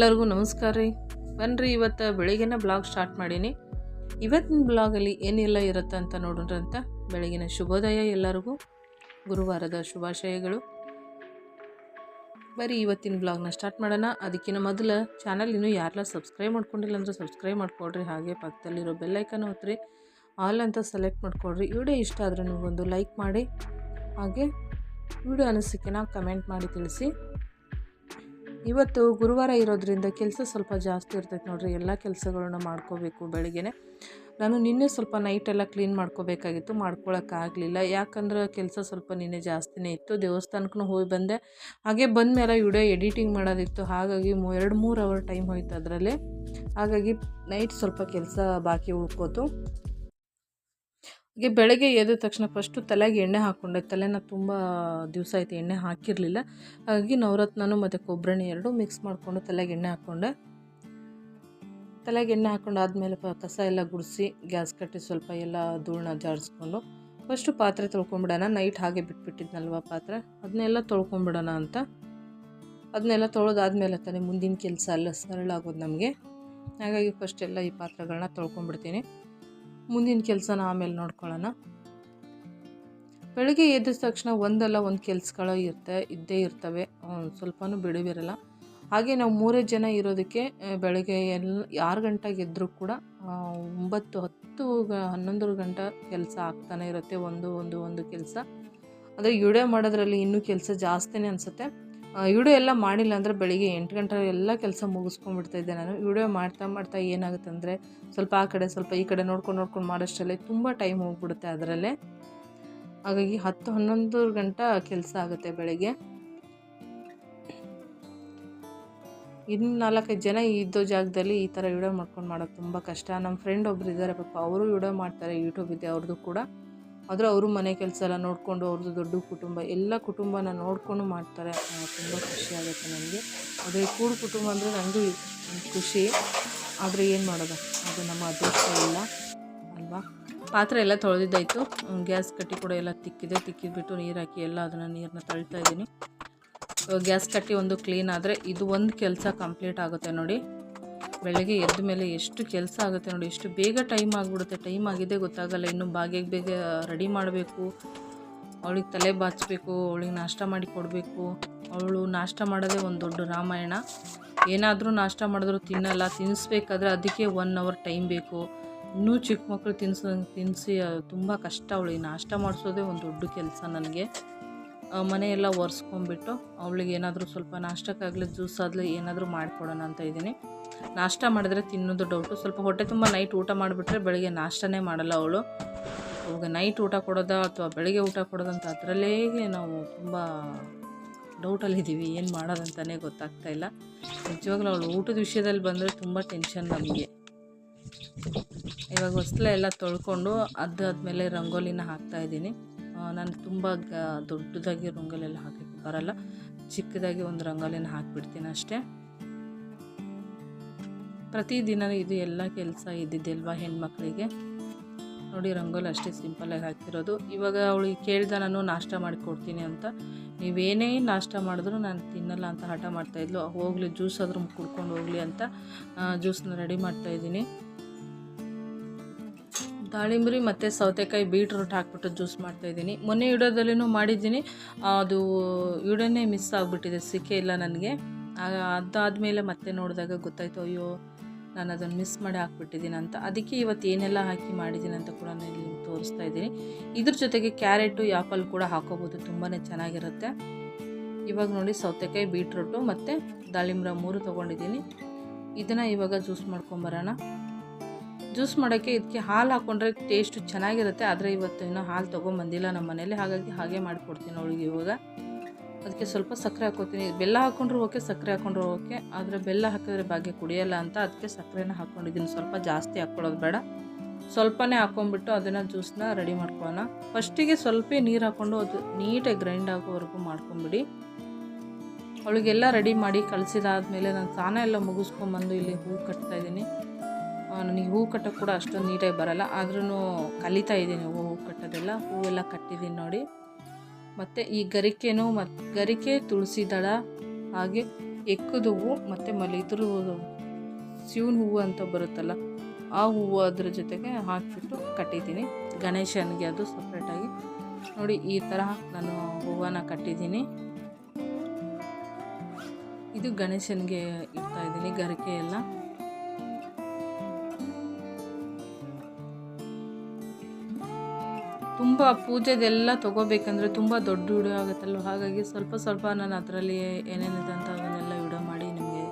ಎಲ್ಲರಿಗೂ ನಮಸ್ಕಾರ ರೀ. ಬನ್ನಿರಿ ಇವತ್ತು ಬೆಳಗಿನ ಬ್ಲಾಗ್ ಸ್ಟಾರ್ಟ್ ಮಾಡೀನಿ. ಇವತ್ತಿನ ಬ್ಲಾಗಲ್ಲಿ ಏನೆಲ್ಲ ಇರುತ್ತೆ ಅಂತ ನೋಡೋಣ ಅಂತ ಬೆಳಗಿನ ಶುಭೋದಯ ಎಲ್ಲರಿಗೂ, ಗುರುವಾರದ ಶುಭಾಶಯಗಳು. ಬರೀ ಇವತ್ತಿನ ಬ್ಲಾಗ್ನ ಸ್ಟಾರ್ಟ್ ಮಾಡೋಣ. ಅದಕ್ಕಿಂತ ಮೊದಲು ಚಾನಲ್ ಇನ್ನೂ ಯಾರೆಲ್ಲ ಸಬ್ಸ್ಕ್ರೈಬ್ ಮಾಡ್ಕೊಂಡಿಲ್ಲ ಅಂದರೆ ಸಬ್ಸ್ಕ್ರೈಬ್ ಮಾಡ್ಕೊಳ್ರಿ ಹಾಗೆ ಪಕ್ಕದಲ್ಲಿರೋ ಬೆಲ್ಲೈಕನ್ ಹೋತ್ರಿ ಆಲ್ ಅಂತ ಸೆಲೆಕ್ಟ್ ಮಾಡ್ಕೊಳ್ರಿ ವಿಡಿಯೋ ಇಷ್ಟ ಆದರೆ ನಿಮಗೊಂದು ಲೈಕ್ ಮಾಡಿ. ಹಾಗೆ ವಿಡಿಯೋ ಅನಿಸಿಕೆನ ಕಮೆಂಟ್ ಮಾಡಿ ತಿಳಿಸಿ. ಇವತ್ತು ಗುರುವಾರ ಇರೋದ್ರಿಂದ ಕೆಲಸ ಸ್ವಲ್ಪ ಜಾಸ್ತಿ ಇರ್ತೈತೆ ನೋಡ್ರಿ. ಎಲ್ಲ ಕೆಲಸಗಳನ್ನ ಮಾಡ್ಕೋಬೇಕು ಬೆಳಗ್ಗೆನೆ. ನಾನು ನಿನ್ನೆ ಸ್ವಲ್ಪ ನೈಟೆಲ್ಲ ಕ್ಲೀನ್ ಮಾಡ್ಕೋಬೇಕಾಗಿತ್ತು, ಮಾಡ್ಕೊಳಕ್ಕಾಗಲಿಲ್ಲ. ಯಾಕಂದ್ರೆ ಕೆಲಸ ಸ್ವಲ್ಪ ನಿನ್ನೆ ಜಾಸ್ತಿನೇ ಇತ್ತು. ದೇವಸ್ಥಾನಕ್ಕೂ ಹೋಗಿ ಬಂದೆ. ಹಾಗೆ ಬಂದ ಮೇಲೆ ವಿಡಿಯೋ ಎಡಿಟಿಂಗ್ ಮಾಡೋದಿತ್ತು. ಹಾಗಾಗಿ ಎರಡು ಮೂರು ಅವರ್ ಟೈಮ್ ಹೋಯ್ತು ಅದರಲ್ಲಿ. ಹಾಗಾಗಿ ನೈಟ್ ಸ್ವಲ್ಪ ಕೆಲಸ ಬಾಕಿ ಉಳ್ಕೋತು. ಹಾಗೆ ಬೆಳಗ್ಗೆ ಎದ್ದ ತಕ್ಷಣ ಫಸ್ಟು ತಲೆಗೆ ಎಣ್ಣೆ ಹಾಕ್ಕೊಂಡೆ. ತಲೆನ ತುಂಬ ದಿವಸ ಆಯಿತು, ಎಣ್ಣೆ ಹಾಕಿರಲಿಲ್ಲ. ಹಾಗಾಗಿ ನವರತ್ನನು ಮತ್ತು ಕೊಬ್ಬರಿ ಎರಡು ಮಿಕ್ಸ್ ಮಾಡಿಕೊಂಡು ತಲೆಗೆ ಎಣ್ಣೆ ಹಾಕ್ಕೊಂಡೆ. ತಲೆಗೆ ಎಣ್ಣೆ ಹಾಕ್ಕೊಂಡು ಆದಮೇಲೆ ಪ, ಕಸ ಎಲ್ಲ ಗುಡಿಸಿ, ಗ್ಯಾಸ್ ಕಟ್ಟಿ ಸ್ವಲ್ಪ ಎಲ್ಲ ಧೂಳನ್ನ ಜಾರಿಸ್ಕೊಂಡು ಫಸ್ಟು ಪಾತ್ರೆ ತೊಳ್ಕೊಂಬಿಡೋಣ. ನೈಟ್ ಹಾಗೆ ಬಿಟ್ಬಿಟ್ಟಿದ್ನಲ್ವ ಪಾತ್ರೆ. ಅದನ್ನೆಲ್ಲ ತೊಳ್ಕೊಂಬಿಡೋಣ ಅಂತ. ಅದನ್ನೆಲ್ಲ ತೊಳೆದಾದ್ಮೇಲೆ ತಾನೇ ಮುಂದಿನ ಕೆಲಸ ಎಲ್ಲ ಸರಳ ಆಗೋದು ನಮಗೆ. ಹಾಗಾಗಿ ಫಸ್ಟ್ ಎಲ್ಲ ಈ ಪಾತ್ರೆಗಳನ್ನ ತೊಳ್ಕೊಂಬಿಡ್ತೀನಿ. ಮುಂದಿನ ಕೆಲಸನ ಆಮೇಲೆ ನೋಡ್ಕೊಳ್ಳೋಣ. ಬೆಳಗ್ಗೆ ಎದ್ದ ತಕ್ಷಣ ಒಂದಲ್ಲ ಒಂದು ಕೆಲಸಗಳು ಇರುತ್ತೆ ಇದ್ದೇ ಇರ್ತವೆ. ಸ್ವಲ್ಪನೂ ಬಿಡುವಿರಲ್ಲ. ಹಾಗೆ ನಾವು ಮೂರೇ ಜನ ಇರೋದಕ್ಕೆ ಬೆಳಗ್ಗೆ ಎಲ್ಲ ಆರು ಗಂಟೆಗೆ ಎದ್ದರೂ ಕೂಡ ಒಂಬತ್ತು, ಹತ್ತು ಹನ್ನೊಂದು ಗಂಟೆ ಕೆಲಸ ಆಗ್ತಾನೆ ಇರುತ್ತೆ, ಒಂದು ಒಂದು ಒಂದು ಕೆಲಸ. ಅಂದರೆ ಯುಡೆ ಮಾಡೋದ್ರಲ್ಲಿ ಇನ್ನೂ ಕೆಲಸ ಜಾಸ್ತಿನೇ ಅನಿಸುತ್ತೆ. ವಿಡಿಯೋ ಎಲ್ಲ ಮಾಡಿಲ್ಲ ಅಂದರೆ ಬೆಳಿಗ್ಗೆ ಎಂಟು ಗಂಟೆ ಎಲ್ಲ ಕೆಲಸ ಮುಗಿಸ್ಕೊಂಡ್ಬಿಡ್ತಾಯಿದ್ದೆ ನಾನು. ವಿಡಿಯೋ ಮಾಡ್ತಾ ಮಾಡ್ತಾ ಏನಾಗುತ್ತೆ ಅಂದರೆ ಸ್ವಲ್ಪ ಆ ಕಡೆ, ಸ್ವಲ್ಪ ಈ ಕಡೆ ನೋಡ್ಕೊಂಡು ನೋಡ್ಕೊಂಡು ಮಾಡೋಷ್ಟರಲ್ಲೇ ತುಂಬ ಟೈಮ್ ಹೋಗ್ಬಿಡುತ್ತೆ ಅದರಲ್ಲೇ. ಹಾಗಾಗಿ ಹತ್ತು ಹನ್ನೊಂದು ಗಂಟೆ ಕೆಲಸ ಆಗುತ್ತೆ ಬೆಳಗ್ಗೆ. ಇನ್ನು ನಾಲ್ಕೈದು ಜನ ಇದ್ದೋ ಜಾಗದಲ್ಲಿ ಈ ಥರ ವಿಡಿಯೋ ಮಾಡ್ಕೊಂಡು ಮಾಡೋದು ತುಂಬ ಕಷ್ಟ. ನಮ್ಮ ಫ್ರೆಂಡ್ ಒಬ್ರು ಇದ್ದಾರೆ ಪಾಪ, ಅವರು ವಿಡಿಯೋ ಮಾಡ್ತಾರೆ ಯೂಟ್ಯೂಬ್ ಇದೆ, ಅವ್ರದ್ದು ಕೂಡ. ಆದರೆ ಅವರು ಮನೆ ಕೆಲಸ ಎಲ್ಲ ನೋಡಿಕೊಂಡು ಅವ್ರದ್ದು ದೊಡ್ಡ ಕುಟುಂಬ, ಎಲ್ಲ ಕುಟುಂಬನ ನೋಡಿಕೊಂಡು ಮಾಡ್ತಾರೆ. ತುಂಬ ಖುಷಿ ಆಗುತ್ತೆ ನನಗೆ. ಆದರೆ ಕೂಡು ಕುಟುಂಬ ಅಂದರೆ ನನಗೂ ಖುಷಿ. ಆದರೆ ಏನು ಮಾಡೋದು? ಅದು ನಮ್ಮ ಅದೃಷ್ಟ ಇಲ್ಲ. ಅಲ್ವಾ? ಪಾತ್ರೆ ಎಲ್ಲ ತೊಳೆದಿದ್ದಾಯಿತು. ಗ್ಯಾಸ್ ಕಟ್ಟಿ ಕೂಡ ಎಲ್ಲ ತಿಕ್ಕಿದೆ. ತಿಕ್ಕಿದ್ಬಿಟ್ಟು ನೀರು ಹಾಕಿ ಎಲ್ಲ ಅದನ್ನು ನೀರನ್ನ ತಳ್ತಾ ಇದ್ದೀನಿ. ಗ್ಯಾಸ್ ಕಟ್ಟಿ ಒಂದು ಕ್ಲೀನ್ ಆದರೆ ಇದು ಒಂದು ಕೆಲಸ ಕಂಪ್ಲೀಟ್ ಆಗುತ್ತೆ ನೋಡಿ. ಬೆಳಗ್ಗೆ ಎದ್ದ ಮೇಲೆ ಎಷ್ಟು ಕೆಲಸ ಆಗುತ್ತೆ ನೋಡಿ, ಎಷ್ಟು ಬೇಗ ಟೈಮ್ ಆಗಿಬಿಡುತ್ತೆ ಟೈಮ್ ಆಗಿದೆ ಗೊತ್ತಾಗಲ್ಲ. ಇನ್ನು ಬಾಗಿಗೆ ಬೇಗ ರೆಡಿ ಮಾಡಬೇಕು. ಅವಳಿಗೆ ತಲೆ ಬಾಚಬೇಕು, ಅವಳಿಗೆ ನಾಷ್ಟ ಮಾಡಿ ಕೊಡಬೇಕು. ಅವಳು ನಾಷ್ಟ ಮಾಡೋದೇ ಒಂದು ದೊಡ್ಡ ರಾಮಾಯಣ. ಏನಾದರೂ ನಾಷ್ಟ ಮಾಡಿದ್ರು ತಿನ್ನಲ್ಲ ತಿನ್ನಿಸ್ಬೇಕಾದ್ರೆ ಅದಕ್ಕೆ ಒನ್ ಅವರ್ ಟೈಮ್ ಬೇಕು. ಇನ್ನೂ ಚಿಕ್ಕ ಮಕ್ಕಳು ತಿನ್ಸ ತಿನ್ನಿಸಿ ತುಂಬ ಕಷ್ಟ ಅವಳಿಗೆ ನಾಷ್ಟ ಮಾಡಿಸೋದೇ ಒಂದು ದೊಡ್ಡ ಕೆಲಸ ನನಗೆ. ಮನೆಯೆಲ್ಲ ಒರೆಸ್ಕೊಂಬಿಟ್ಟು ಅವಳಿಗೆ ಏನಾದರೂ ಸ್ವಲ್ಪ ನಾಷ್ಟಕ್ಕಾಗಲಿ ಜ್ಯೂಸ್ ಆಗಲಿ ಏನಾದರೂ ಮಾಡಿಕೊಡೋಣ ಅಂತ ಇದ್ದೀನಿ. ನಾಷ್ಟ ಮಾಡಿದ್ರೆ ತಿನ್ನೋದು ಡೌಟು ಸ್ವಲ್ಪ ಹೊಟ್ಟೆ ತುಂಬ ನೈಟ್ ಊಟ ಮಾಡಿಬಿಟ್ರೆ ಬೆಳಗ್ಗೆ ನಾಷ್ಟನೇ ಮಾಡಲ್ಲ ಅವಳು. ಅವಾಗ ನೈಟ್ ಊಟ ಕೊಡೋದಾ ಅಥವಾ ಬೆಳಗ್ಗೆ ಊಟ ಕೊಡೋದಂತ ಅದರಲ್ಲೇ ನಾವು ತುಂಬ ಡೌಟಲ್ಲಿದ್ದೀವಿ ಏನು ಮಾಡೋದಂತಲೇ ಗೊತ್ತಾಗ್ತಾ ಇಲ್ಲ. ನಿಜವಾಗ್ಲೂ ಅವಳು ಊಟದ ವಿಷಯದಲ್ಲಿ ಬಂದರೆ ತುಂಬ ಟೆನ್ಷನ್ ನಮಗೆ. ಇವಾಗ ಹೊಸ್ಲೆ ಎಲ್ಲ ತೊಳ್ಕೊಂಡು ಅದಾದ್ಮೇಲೆ ರಂಗೋಲಿನ ಹಾಕ್ತಾ ಇದ್ದೀನಿ. ನಾನು ತುಂಬ ದೊಡ್ಡದಾಗಿ ರಂಗೋಲಿ ಎಲ್ಲ ಹಾಕಕ್ಕೆ ಬರಲ್ಲ. ಚಿಕ್ಕದಾಗಿ ಒಂದು ರಂಗೋಲಿನ ಹಾಕಿಬಿಡ್ತೀನಿ ಅಷ್ಟೇ. ಪ್ರತಿದಿನ ಇದು ಎಲ್ಲ ಕೆಲಸ ಇದ್ದಿದ್ದಿಲ್ವ ಹೆಣ್ಮಕ್ಳಿಗೆ? ನೋಡಿ ರಂಗೋಲಿ ಅಷ್ಟೇ ಸಿಂಪಲಾಗಿ ಹಾಕಿರೋದು. ಇವಾಗ ಅವಳಿಗೆ ಕೇಳ್ದೆ ನಾನು ನಾಷ್ಟ ಮಾಡಿಕೊಡ್ತೀನಿ ಅಂತ. ನೀವೇನೇ ನಾಷ್ಟ ಮಾಡಿದ್ರು ನಾನು ತಿನ್ನಲ್ಲ ಅಂತ ಹಠ ಮಾಡ್ತಾಯಿದ್ಲು ಹೋಗಲಿ, ಜ್ಯೂಸ್ ಆದ್ರೂ ಕುಡ್ಕೊಂಡು ಹೋಗಲಿ ಅಂತ ಜ್ಯೂಸ್ನ ರೆಡಿ ಮಾಡ್ತಾಯಿದ್ದೀನಿ ದಾಳಿಂಬರಿ ಮತ್ತು ಸೌತೆಕಾಯಿ ಬೀಟ್ರೂಟ್ ಹಾಕ್ಬಿಟ್ಟು ಜ್ಯೂಸ್ ಮಾಡ್ತಾಯಿದ್ದೀನಿ ಮೊನ್ನೆ ವಿಡಿಯೋದಲ್ಲಿನೂ ಮಾಡಿದ್ದೀನಿ. ಅದು ವಿಡಿಯೋನೇ ಮಿಸ್ ಆಗಿಬಿಟ್ಟಿದೆ. ಸಿಕ್ಕೇ ಇಲ್ಲ ನನಗೆ. ಅದಾದಮೇಲೆ ಮತ್ತೆ ನೋಡಿದಾಗ ಗೊತ್ತಾಯ್ತು, ಅಯ್ಯೋ, ನಾನು ಅದನ್ನು ಮಿಸ್ ಮಾಡಿ ಹಾಕ್ಬಿಟ್ಟಿದ್ದೀನಿ ಅಂತ. ಅದಕ್ಕೆ ಇವತ್ತು ಏನೆಲ್ಲ ಹಾಕಿ ಮಾಡಿದ್ದೀನಿ ಅಂತ ಕೂಡ ನಾನು ಇಲ್ಲಿ ತೋರಿಸ್ತಾ ಇದ್ದೀನಿ. ಇದ್ರ ಜೊತೆಗೆ ಕ್ಯಾರೆಟು ಆ್ಯಪಲ್ ಕೂಡ ಹಾಕೋಬೋದು. ತುಂಬಾ ಚೆನ್ನಾಗಿರುತ್ತೆ. ಇವಾಗ ನೋಡಿ ಸೌತೆಕಾಯಿ ಬೀಟ್ರೂಟು ಮತ್ತು ದಾಳಿಂಬ್ರ ಮೂರು ತೊಗೊಂಡಿದ್ದೀನಿ. ಇದನ್ನು ಇವಾಗ ಜ್ಯೂಸ್ ಮಾಡ್ಕೊಂಬರೋಣ. ಜ್ಯೂಸ್ ಮಾಡೋಕ್ಕೆ ಇದಕ್ಕೆ ಹಾಲು ಹಾಕ್ಕೊಂಡ್ರೆ ಟೇಸ್ಟು ಚೆನ್ನಾಗಿರುತ್ತೆ. ಆದರೆ ಇವತ್ತು ಇನ್ನೂ ಹಾಲು ತೊಗೊಂಬಂದಿಲ್ಲ ನಮ್ಮ ಮನೇಲಿ. ಹಾಗಾಗಿ ಹಾಗೆ ಮಾಡಿಕೊಡ್ತೀನಿ ಅವಳಿಗೆ ಇವಾಗ. ಅದಕ್ಕೆ ಸ್ವಲ್ಪ ಸಕ್ಕರೆ ಹಾಕ್ಕೊತೀನಿ ಬೆಲ್ಲ ಹಾಕ್ಕೊಂಡ್ರು ಓಕೆ, ಸಕ್ಕರೆ ಹಾಕ್ಕೊಂಡ್ರು ಓಕೆ. ಆದರೆ ಬೆಲ್ಲ ಹಾಕಿದ್ರೆ ಭಾಗ್ಯ ಕುಡಿಯೋಲ್ಲ ಅಂತ ಅದಕ್ಕೆ ಸಕ್ಕರೆನ ಹಾಕ್ಕೊಂಡಿದ್ದೀನಿ ಸ್ವಲ್ಪ ಜಾಸ್ತಿ ಹಾಕ್ಕೊಳ್ಳೋದು ಬೇಡ. ಸ್ವಲ್ಪನೇ ಹಾಕ್ಕೊಂಡ್ಬಿಟ್ಟು ಅದನ್ನು ಜ್ಯೂಸ್ನ ರೆಡಿ ಮಾಡ್ಕೊಳ್ಳೋಣ. ಫಸ್ಟಿಗೆ ಸ್ವಲ್ಪ ನೀರು ಹಾಕ್ಕೊಂಡು ಅದು ನೀಟಾಗಿ ಗ್ರೈಂಡ್ ಆಗೋವರೆಗೂ ಮಾಡ್ಕೊಂಬಿಡಿ. ಅವಳಿಗೆಲ್ಲ ರೆಡಿ ಮಾಡಿ ಕಳಿಸಿದಾದ್ಮೇಲೆ ನಾನು ಸ್ನಾನ ಎಲ್ಲ ಮುಗಿಸ್ಕೊಂಬಂದು ಇಲ್ಲಿ ಹೂ ಕಟ್ತಾ ಇದ್ದೀನಿ. ನನಗೆ ಹೂ ಕಟ್ಟೋಕ್ಕೆ ಕೂಡ ಅಷ್ಟೊಂದು ನೀಟಾಗಿ ಬರಲ್ಲ. ಆದ್ರೂ ಕಲಿತಾ ಇದ್ದೀನಿ ಹೂವು ಕಟ್ಟೋದೆಲ್ಲ. ಹೂವೆಲ್ಲ ಕಟ್ಟಿದ್ದೀನಿ ನೋಡಿ. ಮತ್ತು ಈ ಗರಿಕೆನೂ ಮತ್ತು ಗರಿಕೆ ತುಳಸಿ ದಳ, ಹಾಗೆ ಎಕ್ಕದ ಹೂವು ಮತ್ತು ಮಲಿದ್ರ ಇದ್ರ ಶಿವನ ಹೂವು ಅಂತ ಬರುತ್ತಲ್ಲ, ಆ ಹೂವು ಅದ್ರ ಜೊತೆಗೆ ಹಾಕಿಬಿಟ್ಟು ಕಟ್ಟಿದ್ದೀನಿ. ಗಣೇಶನಿಗೆ ಅದು ಸಪ್ರೇಟಾಗಿ ನೋಡಿ, ಈ ಥರ ನಾನು ಹೂವನ್ನ ಕಟ್ಟಿದ್ದೀನಿ. ಇದು ಗಣೇಶನಿಗೆ ಇಡ್ತಾ ಇದ್ದೀನಿ ಗರಿಕೆ ಎಲ್ಲ ತುಂಬ ಪೂಜೆದೆಲ್ಲ ತೊಗೋಬೇಕಂದ್ರೆ ತುಂಬ ದೊಡ್ಡ ವಿಡಿಯೋ ಆಗುತ್ತಲ್ವ? ಹಾಗಾಗಿ ಸ್ವಲ್ಪ ಸ್ವಲ್ಪ ನಾನು ಅದರಲ್ಲಿ ಏನೇನಿದೆ ಅಂತ ಅದನ್ನೆಲ್ಲ ವಿಡಿಯೋ ಮಾಡಿ ನಿಮಗೆ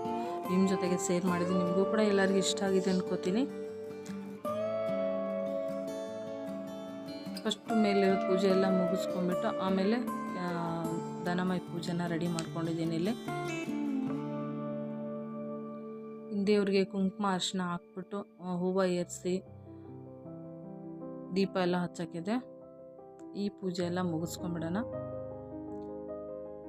ನಿಮ್ಮ ಜೊತೆಗೆ ಶೇರ್ ಮಾಡಿದ್ದೀನಿ ನಿಮಗೂ ಕೂಡ ಎಲ್ಲರಿಗೂ ಇಷ್ಟ ಆಗಿದೆ ಅನ್ಕೋತೀನಿ. ಫಸ್ಟ್ ಮೇಲಿರೋ ಪೂಜೆ ಎಲ್ಲ ಮುಗಿಸ್ಕೊಂಡ್ಬಿಟ್ಟು ಆಮೇಲೆ ಧನಮಯ ಪೂಜೆನ ರೆಡಿ ಮಾಡ್ಕೊಂಡಿದ್ದೀನಿ ಇಲ್ಲಿ. ದೇವ್ರಿಗೆ ಕುಂಕುಮ ಅರ್ಶನ ಹಾಕ್ಬಿಟ್ಟು ಹೂವು ಏರಿಸಿ ದೀಪ ಎಲ್ಲ ಹಚ್ಚಕ್ಕಿದೆ. ಈ ಪೂಜೆ ಎಲ್ಲ ಮುಗಿಸ್ಕೊಂಬಿಡೋಣ.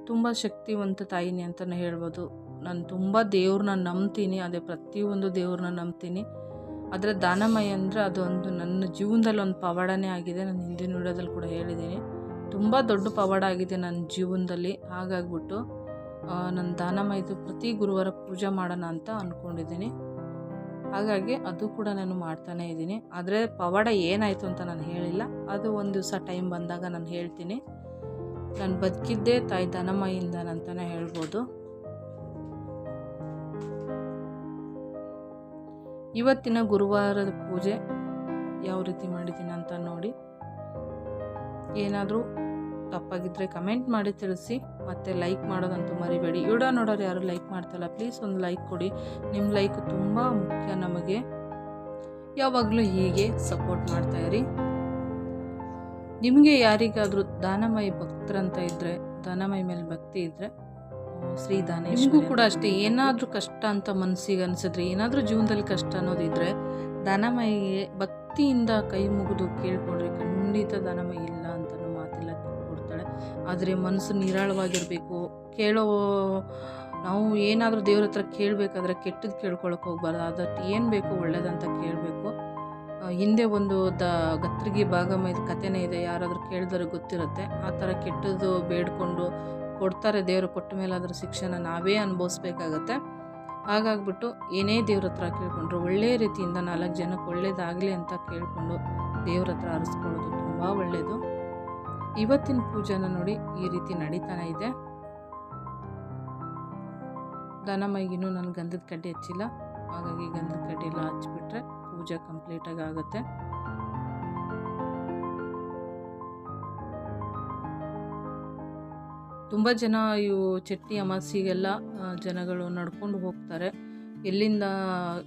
ತುಂಬ ಶಕ್ತಿವಂತ ತಾಯಿನಿ ಅಂತಲೇ ಹೇಳ್ಬೋದು. ನಾನು ತುಂಬ ದೇವ್ರನ್ನ ನಂಬ್ತೀನಿ, ಅದೇ ಪ್ರತಿಯೊಂದು ದೇವ್ರನ್ನ ನಂಬ್ತೀನಿ. ಆದರೆ ದಾನಮಯ ಅಂದರೆ ಅದೊಂದು ನನ್ನ ಜೀವನದಲ್ಲಿ ಒಂದು ಪವಾಡನೇ ಆಗಿದೆ. ನಾನು ಹಿಂದಿನ ವಿಡಿಯೋದಲ್ಲಿ ಕೂಡ ಹೇಳಿದ್ದೀನಿ. ತುಂಬ ದೊಡ್ಡ ಪವಾಡ ಆಗಿದೆ ನನ್ನ ಜೀವನದಲ್ಲಿ. ಹಾಗಾಗ್ಬಿಟ್ಟು ನನ್ನ ದಾನಮಯದು ಪ್ರತಿ ಗುರುವಾರ ಪೂಜೆ ಮಾಡೋಣ ಅಂತ ಅಂದ್ಕೊಂಡಿದ್ದೀನಿ ಹಾಗಾಗಿ ಅದು ಕೂಡ ನಾನು ಮಾಡ್ತಾನೇ ಇದ್ದೀನಿ. ಆದರೆ ಪವಾಡ ಏನಾಯಿತು ಅಂತ ನಾನು ಹೇಳಿಲ್ಲ. ಅದು ಒಂದು ದಿವಸ ಟೈಮ್ ಬಂದಾಗ ನಾನು ಹೇಳ್ತೀನಿ. ನಾನು ಬದುಕಿದ್ದೇ ತಾಯಿ ಧನಮಯಿಂದ ಅಂತಲೇ ಹೇಳ್ಬೋದು. ಇವತ್ತಿನ ಗುರುವಾರದ ಪೂಜೆ ಯಾವ ರೀತಿ ಮಾಡಿದ್ದೀನಿ ಅಂತ ನೋಡಿ. ಏನಾದರೂ ತಪ್ಪಾಗಿದ್ದರೆ ಕಮೆಂಟ್ ಮಾಡಿ ತಿಳಿಸಿ. ಮತ್ತು ಲೈಕ್ ಮಾಡೋದಂತೂ ಮರಿಬೇಡಿ. ವಿಡಿಯೋ ನೋಡೋರು ಯಾರು ಲೈಕ್ ಮಾಡ್ತಲ್ಲ ಪ್ಲೀಸ್ ಒಂದು ಲೈಕ್ ಕೊಡಿ. ನಿಮ್ಮ ಲೈಕ್ ತುಂಬ ಮುಖ್ಯ ನಮಗೆ. ಯಾವಾಗಲೂ ಹೀಗೆ ಸಪೋರ್ಟ್ ಮಾಡ್ತಾ ಇರಿ. ನಿಮಗೆ ಯಾರಿಗಾದರೂ ದಾನಮಯಿ ಭಕ್ತರಂತ ಇದ್ದರೆ ದಾನಮಯ ಮೇಲೆ ಭಕ್ತಿ ಇದ್ದರೆ ಶ್ರೀ ದಾನೇಶ್ವರಿಗೂ ಕೂಡ ಅಷ್ಟೇ. ಏನಾದರೂ ಕಷ್ಟ ಅಂತ ಮನಸ್ಸಿಗೆ ಅನಿಸಿದ್ರೆ ಏನಾದರೂ ಜೀವನದಲ್ಲಿ ಕಷ್ಟ ಅನ್ನೋದಿದ್ರೆ ದಾನಮಯಿಗೆ ಭಕ್ತಿಯಿಂದ ಕೈ ಮುಗಿದು ಕೇಳ್ಕೊಂಡ್ರೆ. ಖಂಡಿತ ದಾನಮಯಿ ಇಲ್ಲ ಆದರೆ ಮನಸ್ಸು ನಿರಾಳವಾಗಿರಬೇಕು. ಕೇಳೋ, ನಾವು ಏನಾದರೂ ದೇವ್ರ ಹತ್ರ ಕೇಳಬೇಕಾದ್ರೆ ಕೆಟ್ಟದ್ದು ಕೇಳ್ಕೊಳಕ್ಕೆ ಹೋಗ್ಬಾರ್ದು. ಅದಟ್ಟು ಏನು ಬೇಕು ಒಳ್ಳೇದಂತ ಕೇಳಬೇಕು. ಹಿಂದೆ ಒಂದು ದ, ಗತ್ರಿಗಿ ಭಾಗಮೈದ ಕಥೆನೇ ಇದೆ. ಯಾರಾದರೂ ಕೇಳಿದ್ರೆ ಗೊತ್ತಿರುತ್ತೆ. ಆ ಥರ ಕೆಟ್ಟದ್ದು ಬೇಡ್ಕೊಂಡು ಕೊಡ್ತಾರೆ ದೇವರು. ಕೊಟ್ಟ ಅದರ ಶಿಕ್ಷಣ ನಾವೇ ಅನುಭವಿಸ್ಬೇಕಾಗತ್ತೆ. ಹಾಗಾಗ್ಬಿಟ್ಟು ಏನೇ ದೇವ್ರ ಹತ್ರ ಕೇಳ್ಕೊಂಡ್ರು ಒಳ್ಳೆಯ ರೀತಿಯಿಂದ ನಾಲ್ಕು ಜನಕ್ಕೆ ಒಳ್ಳೇದಾಗಲಿ ಅಂತ ಕೇಳಿಕೊಂಡು ದೇವ್ರ ಹತ್ರ ಆರಿಸ್ಕೊಳ್ಳೋದು ತುಂಬ ಒಳ್ಳೆಯದು ಇವತ್ತಿನ ಪೂಜೆನ ನೋಡಿ ಈ ರೀತಿ ನಡೀತಾನೆ ಇದೆ. ದನಮೈಗಿನೂ ನಾನು ಗಂಧದ ಕಡ್ಡಿ ಹಚ್ಚಿಲ್ಲ. ಹಾಗಾಗಿ ಗಂಧದ ಕಡ್ಡಿ ಎಲ್ಲ ಹಚ್ಬಿಟ್ರೆ ಪೂಜೆ ಕಂಪ್ಲೀಟಾಗಿ ಆಗುತ್ತೆ. ತುಂಬ ಜನ ಇವು ಚಟ್ನಿ ಅಮಾಸಿಗೆಲ್ಲ ಜನಗಳು ನಡ್ಕೊಂಡು ಹೋಗ್ತಾರೆ. ಎಲ್ಲಿಂದ,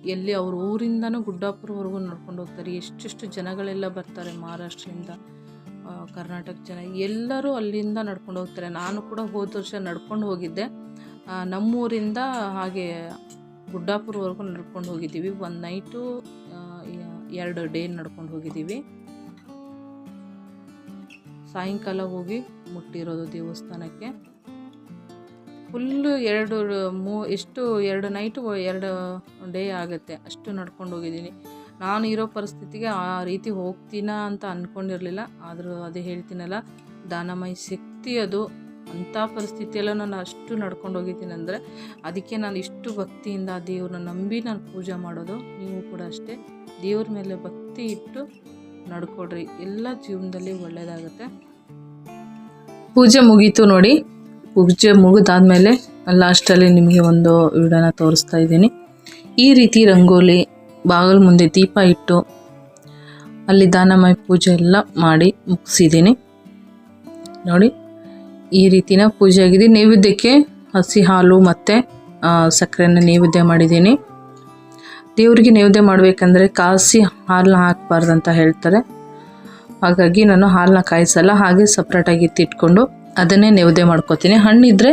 ಎಲ್ಲಿ ಅವ್ರ ಊರಿಂದನೂ ಗುಡ್ಡಾಪುರವರೆಗೂ ನಡ್ಕೊಂಡು ಹೋಗ್ತಾರೆ. ಎಷ್ಟೆಷ್ಟು ಜನಗಳೆಲ್ಲ ಬರ್ತಾರೆ ಮಹಾರಾಷ್ಟ್ರದಿಂದ. ಕರ್ನಾಟಕ ಜನ ಎಲ್ಲರೂ ಅಲ್ಲಿಂದ ನಡ್ಕೊಂಡು ಹೋಗ್ತಾರೆ. ನಾನು ಕೂಡ ಹೋದ ವರ್ಷ ನಡ್ಕೊಂಡು ಹೋಗಿದ್ದೆ. ನಮ್ಮೂರಿಂದ ಹಾಗೆ ಗುಡ್ಡಾಪುರವರೆಗೂ ನಡ್ಕೊಂಡು ಹೋಗಿದ್ದೀವಿ. ಒಂದು ನೈಟು ಎರಡು ಡೇ ನಡ್ಕೊಂಡು ಹೋಗಿದ್ದೀವಿ. ಸಾಯಂಕಾಲ ಹೋಗಿ ಮುಟ್ಟಿರೋದು ದೇವಸ್ಥಾನಕ್ಕೆ. ಫುಲ್ಲು ಎರಡು ಮೂ, ಎಷ್ಟು, ಎರಡು ನೈಟು ಎರಡು ಡೇ ಆಗುತ್ತೆ. ಅಷ್ಟು ನಡ್ಕೊಂಡು ಹೋಗಿದ್ದೀನಿ. ನಾನು ಇರೋ ಪರಿಸ್ಥಿತಿಗೆ ಆ ರೀತಿ ಹೋಗ್ತೀನ ಅಂತ ಅಂದ್ಕೊಂಡಿರಲಿಲ್ಲ ಆದರೂ ಅದೇ ಹೇಳ್ತೀನಲ್ಲ ದಾನಮಯ ಶಕ್ತಿ ಅದು. ಅಂಥ ಪರಿಸ್ಥಿತಿಯಲ್ಲೂ ನಾನು ಅಷ್ಟು ನಡ್ಕೊಂಡು ಹೋಗಿದ್ದೀನಿ ಅಂದರೆ, ಅದಕ್ಕೆ ನಾನು ಇಷ್ಟು ಭಕ್ತಿಯಿಂದ ದೇವ್ರನ್ನ ನಂಬಿ ನಾನು ಪೂಜೆ ಮಾಡೋದು, ನೀವು ಕೂಡ ಅಷ್ಟೇ. ದೇವ್ರ ಮೇಲೆ ಭಕ್ತಿ ಇಟ್ಟು ನಡ್ಕೊಡ್ರಿ ಎಲ್ಲ ಜೀವನದಲ್ಲಿ ಒಳ್ಳೆಯದಾಗುತ್ತೆ ಪೂಜೆ ಮುಗೀತು ನೋಡಿ. ಪೂಜೆ ಮುಗಿದಾದ್ಮೇಲೆ ಲಾಸ್ಟಲ್ಲಿ ನಿಮಗೆ ಒಂದು ವಿಡಿಯೋನ ತೋರಿಸ್ತಾ ಇದ್ದೀನಿ. ಈ ರೀತಿ ರಂಗೋಲಿ ಬಾಗಿಲ ಮುಂದೆ ದೀಪ ಇಟ್ಟು ಅಲ್ಲಿ ದಾನಮಯ ಪೂಜೆ ಎಲ್ಲ ಮಾಡಿ ಮುಗಿಸಿದ್ದೀನಿ. ನೋಡಿ, ಈ ರೀತಿನ ಪೂಜೆ ಆಗಿದೆ. ನೈವೇದ್ಯಕ್ಕೆ ಹಸಿ ಹಾಲು ಮತ್ತು ಸಕ್ಕರೆಯನ್ನು ನೈವೇದ್ಯ ಮಾಡಿದ್ದೀನಿ. ದೇವರಿಗೆ ನೈವೇದ್ಯ ಮಾಡಬೇಕಂದ್ರೆ ಕಾಸಿ ಹಾಲನ್ನ ಹಾಕಬಾರ್ದು ಅಂತ ಹೇಳ್ತಾರೆ. ಹಾಗಾಗಿ ನಾನು ಹಾಲನ್ನ ಕಾಯಿಸಲ್ಲ, ಹಾಗೆ ಸಪ್ರೇಟಾಗಿ ಎತ್ತಿಟ್ಕೊಂಡು ಅದನ್ನೇ ನೈವೇದ್ಯ ಮಾಡ್ಕೋತೀನಿ. ಹಣ್ಣಿದ್ರೆ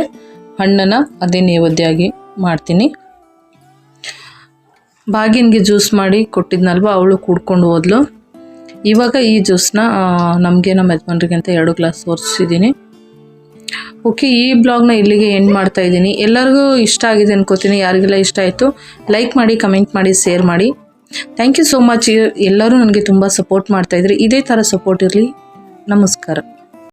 ಹಣ್ಣನ್ನು ಅದೇ ನೈವೇದ್ಯ ಆಗಿ ಮಾಡ್ತೀನಿ. ಬಾಗಿನ್ಗೆ ಜ್ಯೂಸ್ ಮಾಡಿ ಕೊಟ್ಟಿದ್ನಲ್ವ, ಅವಳು ಕುಡ್ಕೊಂಡು ಹೋದ್ಲು. ಇವಾಗ ಈ ಜ್ಯೂಸ್ನ ನಮಗೆ ನಮ್ಮ ಯಜಮಾನ್ರಿಗೆ ಅಂತ ಎರಡು ಗ್ಲಾಸ್ ತೋರಿಸಿದ್ದೀನಿ. ಓಕೆ, ಈ ಬ್ಲಾಗ್ನ ಇಲ್ಲಿಗೆ ಎಂಡ್ ಮಾಡ್ತಾ ಇದ್ದೀನಿ. ಎಲ್ಲರಿಗೂ ಇಷ್ಟ ಆಗಿದೆ ಅನ್ಕೋತೀನಿ. ಯಾರಿಗೆಲ್ಲ ಇಷ್ಟ ಆಯಿತು, ಲೈಕ್ ಮಾಡಿ, ಕಮೆಂಟ್ ಮಾಡಿ, ಶೇರ್ ಮಾಡಿ. ಥ್ಯಾಂಕ್ ಯು ಸೋ ಮಚ್ ಎಲ್ಲರೂ ನನಗೆ ತುಂಬ ಸಪೋರ್ಟ್ ಮಾಡ್ತಾಯಿದ್ರಿ ಇದೇ ಥರ ಸಪೋರ್ಟ್ ಇರಲಿ. ನಮಸ್ಕಾರ.